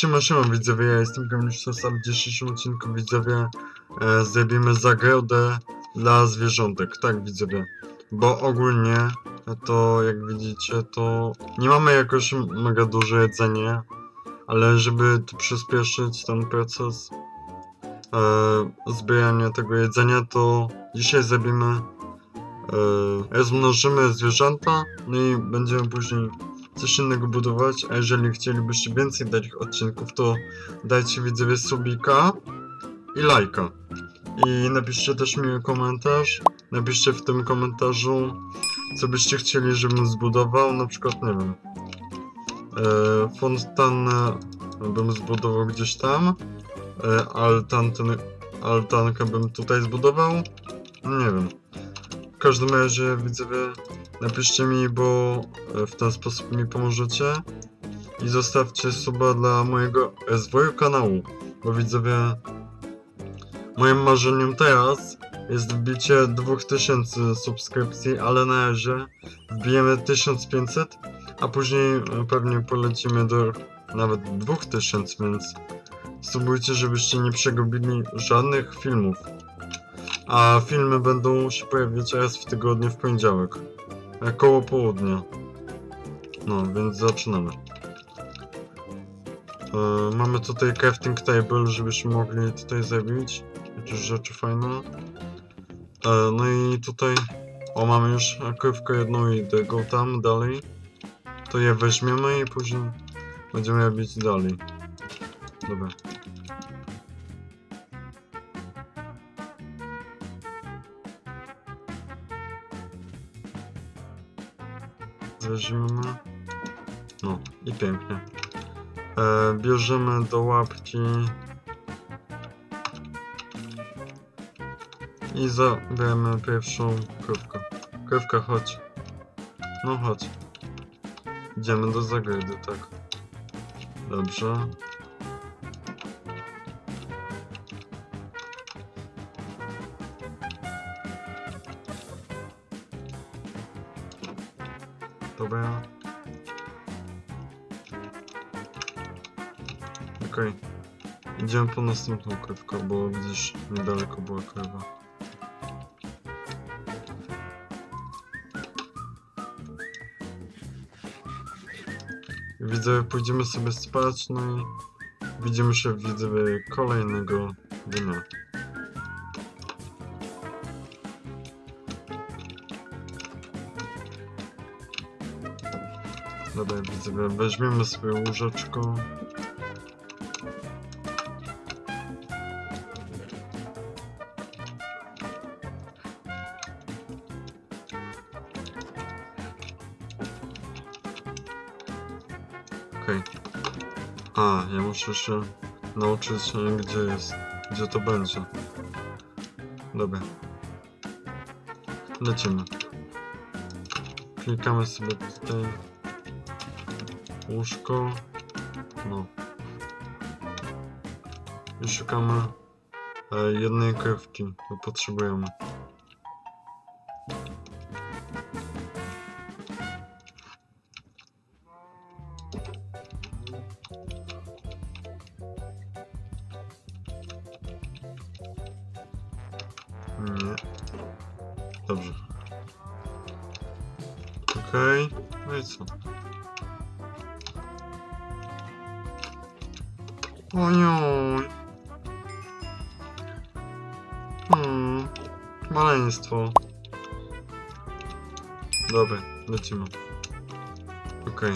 Siema, siema widzowie, ja jestem Gamiszczas, a w dzisiejszym odcinku widzowie e, zrobimy zagrodę dla zwierzątek, tak widzowie. Bo ogólnie to jak widzicie to nie mamy jakoś mega duże jedzenie, ale żeby przyspieszyć ten proces e, zbierania tego jedzenia to dzisiaj zrobimy e, rozmnożymy zwierzęta, no i będziemy później coś innego budować, a jeżeli chcielibyście więcej takich odcinków, to dajcie widzowie subika i lajka. I napiszcie też mi komentarz. Napiszcie w tym komentarzu, co byście chcieli, żebym zbudował. Na przykład, nie wiem, e, fontannę bym zbudował gdzieś tam, e, altankę bym tutaj zbudował. Nie wiem. W każdym razie, widzowie, Napiszcie mi, bo e, w ten sposób mi pomożecie. I zostawcie suba dla mojego rozwoju kanału. Bo widzowie, moim marzeniem teraz jest wbicie 2000 subskrypcji, ale na razie wbijemy 1500, a później e, pewnie polecimy do nawet 2000, więc subujcie, żebyście nie przegubili żadnych filmów. A filmy będą się pojawiać raz w tygodniu w poniedziałek. E, Koło południa. No, więc zaczynamy. E, mamy tutaj crafting table, żebyśmy mogli tutaj zrobić. Jakieś rzeczy fajne. E, no i tutaj... O, mamy już krywkę jedną i drugą tam, dalej. To je weźmiemy i później będziemy robić dalej. Dobra. Weźmiemy. No i pięknie. E, bierzemy do łapki. I zabieramy pierwszą krówkę. Krówka, chodź. No chodź. Idziemy do zagrody, tak. Dobrze. Dobra. Okej. Idziemy po następną krywkę, bo gdzieś niedaleko była krywa. Widzę, pójdziemy sobie spać, no i widzimy się widzowie kolejnego dnia. Dobra, widzowie, weźmiemy sobie łóżeczko. Okej. A, ja muszę się nauczyć, gdzie jest, gdzie to będzie. Dobra. Lecimy. Klikamy sobie tutaj łóżko. No. I szukamy e, jednej krewki, bo potrzebujemy. Ojoj. Hmm. Maleństwo. Dobra, lecimy. Okej.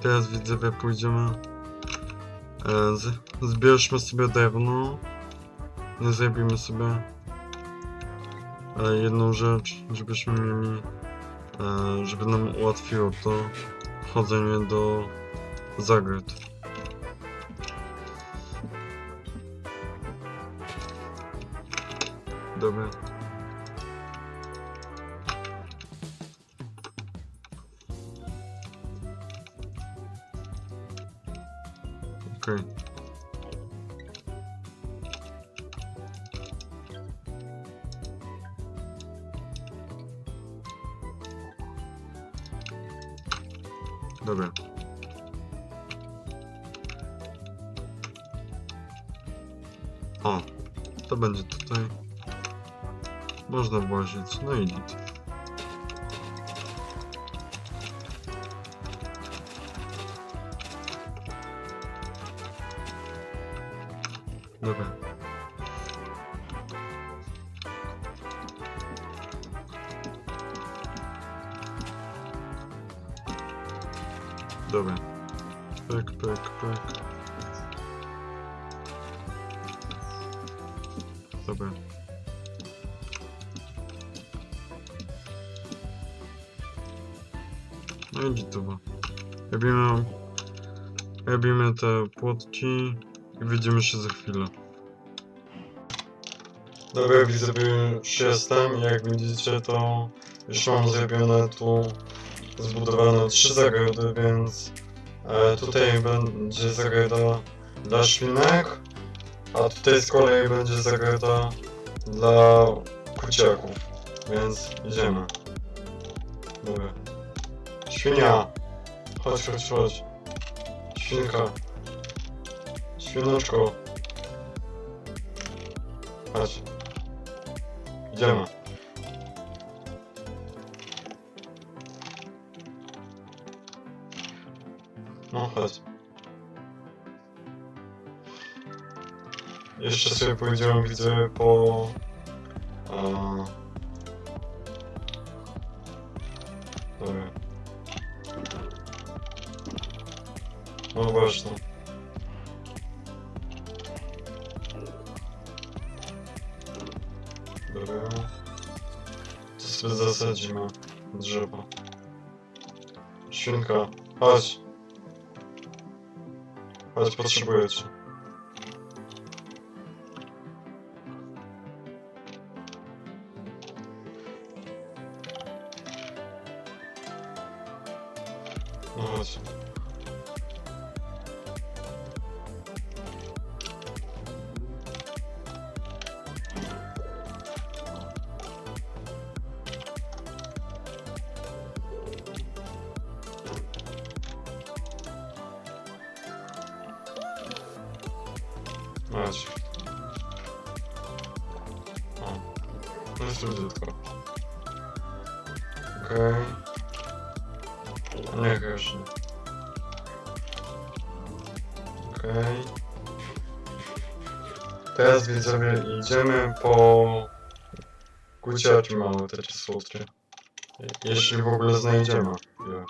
Teraz widzowie pójdziemy. E, z, zbierzmy sobie drewno. Nie zrobimy sobie e, jedną rzecz, żebyśmy mieli, e, żeby nam ułatwiło to wchodzenie do zagród. Dobra. Okej. O, to będzie tutaj. Można włazić, no i git. Dobra. No i gitowo. Robimy, robimy te płotki i widzimy się za chwilę. Dobra, widzowie, już jestem i jak widzicie to już mam zrobione tu zbudowane trzy zagrody, więc e, tutaj będzie zagroda dla świnek, a tutaj z kolei będzie zagroda dla kuciaków, więc idziemy. Dobra. Chodź, chodź, chodź. Świnka. Świnoczko. Chodź. Idziemy. No chodź. Jeszcze sobie powiedziałem, widzę po... A... No właśnie. Dobra. To sobie zasadzimy drzewo. Świnka, chodź. Chodź, potrzebuję cię. Chodź. O. No jest ludziutko. Okej. Okay. Niech już. Okej. Teraz widzowie idziemy po kuciaki małe, takie słodkie. Je- Jeśli w ogóle znajdziemy je.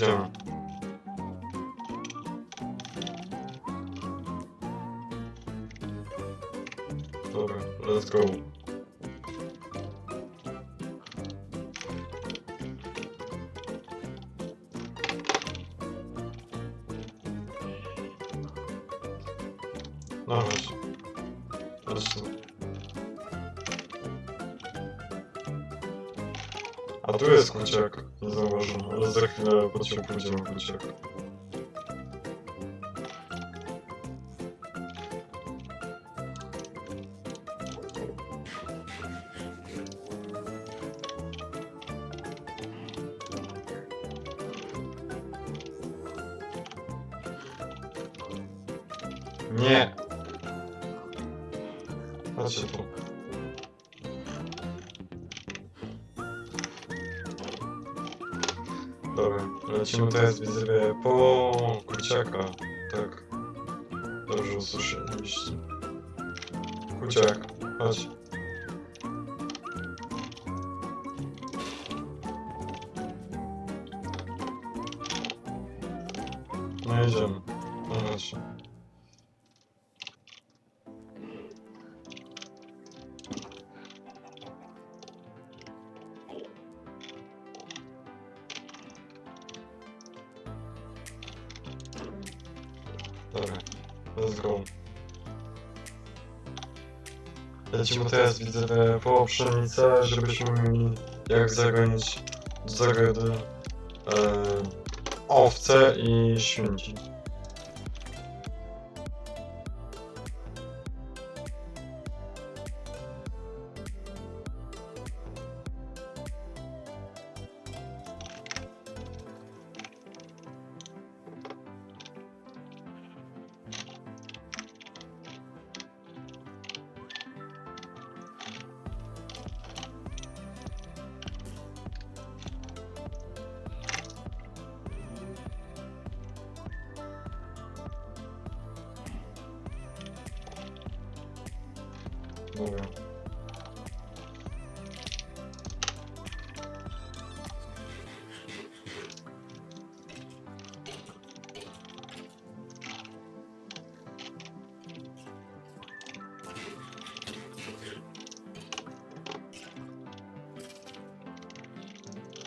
Idziemy. Dobra, let's go. A tu jest kuciak, nie zauważyłem, ale za chwilę po ciebie pójdziemy kuciak. Dobra, lecimy teraz widzowie po kuciaka. Tak. Dobrze usłyszeliście. Kuciak, chodź. No idziemy. Let's go. Lecimy teraz, widzę, po pszenicę, żebyśmy mieli jak zagonić do zagody e, owce i świnki.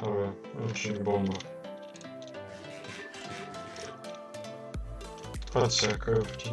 Dobra, czyli bomba. Patrzcie, jak krówki.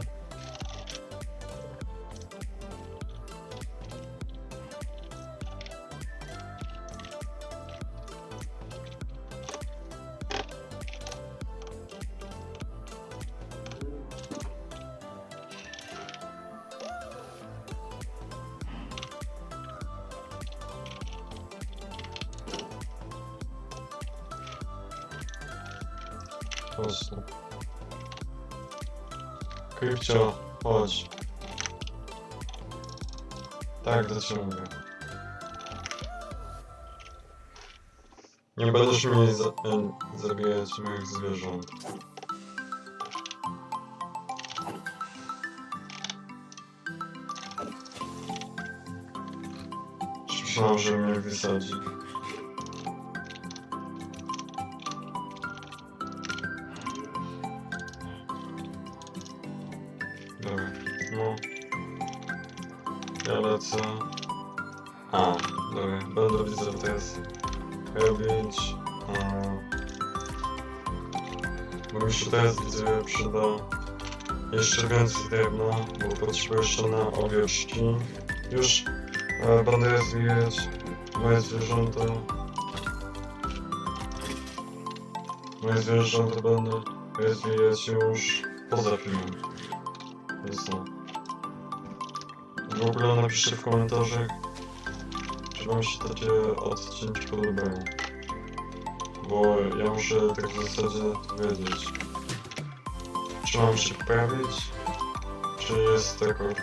Tu. Krypcio, chodź. Tak, dociągę. Nie będziesz mi za zabijać moich zwierząt. Myślałem, że mnie wysadzi. Dobra, no. Ja lecę. A, dobra, będę widzę teraz robić. A, bo mi się teraz widzę przyda jeszcze więcej drewna, bo potrzebuję jeszcze na owieczki. Już e, będę rozwijać moje zwierzęta. Moje zwierzęta będę rozwijać już poza filmem. Więc no. W ogóle napiszcie w komentarzach, czy wam się takie odcinki podobają. Bo ja muszę tak w zasadzie wiedzieć, czy mam się poprawić, czy jest tak ok.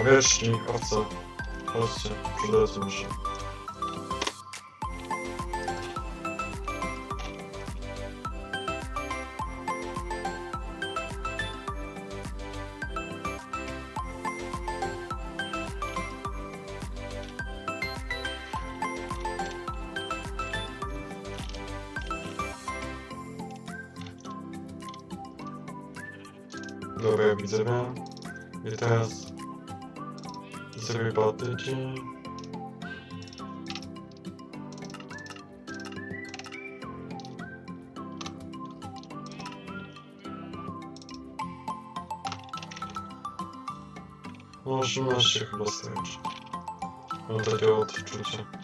Owieczki, owce, chodźcie, przydadzą mi się. Dobra, widzę mnie. I teraz zrobię patyki. Może masz się chyba starczy. Mam takie odczucie.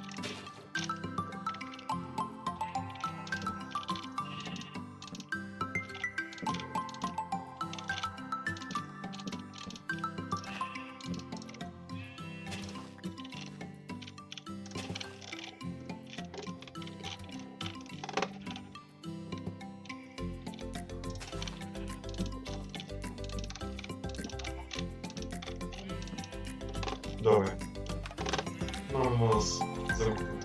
from us. So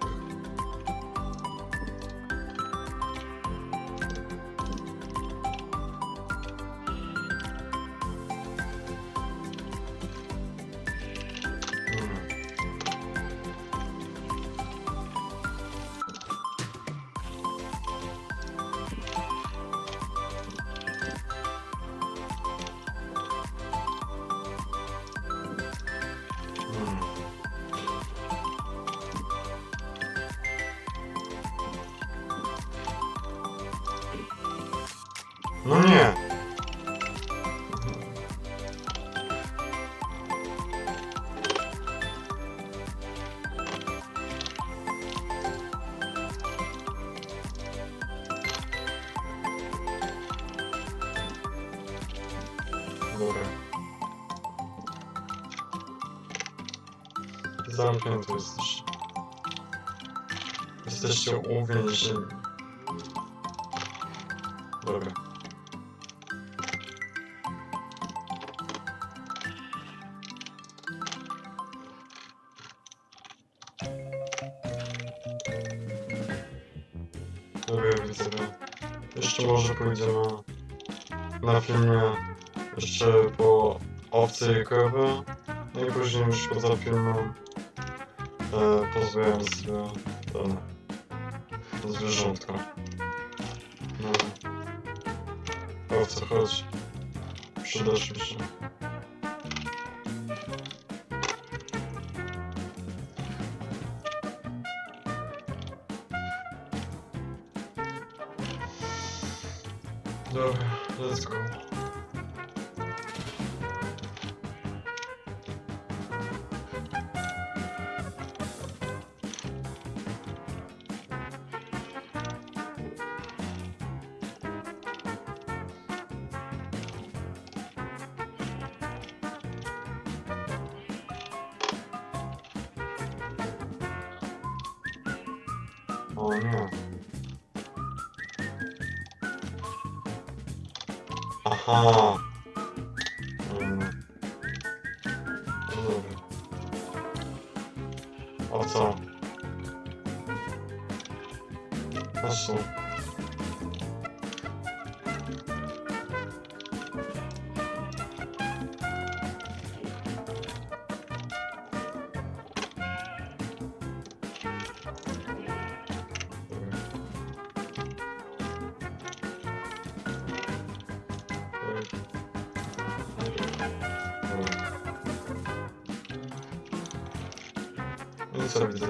No nie! Dobra. Zamknięty jesteś. Jesteście uwięzieni. Widzowie. Jeszcze może pójdziemy na filmie jeszcze po owce i krowy. No i później już poza filmem e, pozbyłem sobie te zwierzątka. No. Owce, chodź. Przydasz mi się. Let's go. O nie. 아. I co widzę?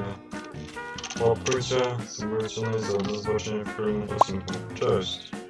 Łapkujcie, subskrybujcie, no i do zobaczenia w kolejnym odcinku. Cześć!